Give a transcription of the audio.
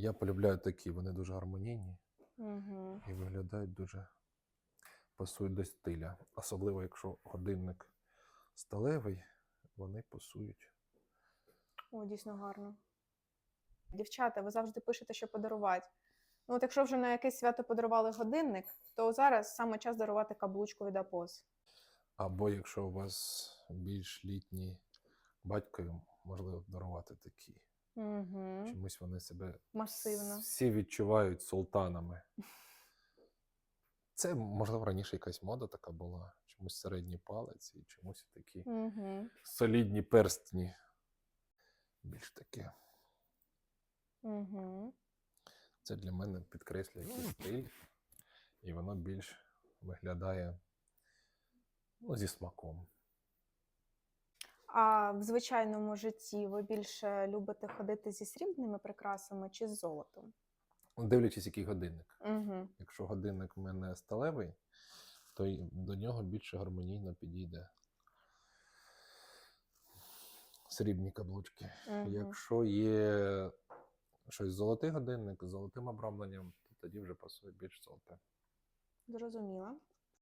Я полюбляю такі, вони дуже гармонійні Угу. і виглядають дуже пасують до стиля. Особливо, якщо годинник сталевий, вони пасують. О, дійсно гарно. Дівчата, ви завжди пишете, що подарувати. Ну, от якщо вже на якесь свято подарували годинник, то зараз саме час дарувати каблучку від Апос. Або якщо у вас більш літній батько, можливо, дарувати такі. Угу. Чомусь вони себе Масивно. всі відчувають султанами. Це, можливо, раніше якась мода така була. Чомусь середній палець і чомусь такі Угу. солідні перстні. Більш таке. Угу. Це для мене підкреслює якийсь стиль, і воно більш виглядає ну, зі смаком. А в звичайному житті ви більше любите ходити зі срібними прикрасами чи з золотом? Дивлячись, який годинник. Угу. Якщо годинник в мене сталевий, то до нього більше гармонійно підійде срібні каблучки. Угу. Якщо є щось золотий годинник з золотим обрамленням, то тоді вже пасує більш золоте. Зрозуміла.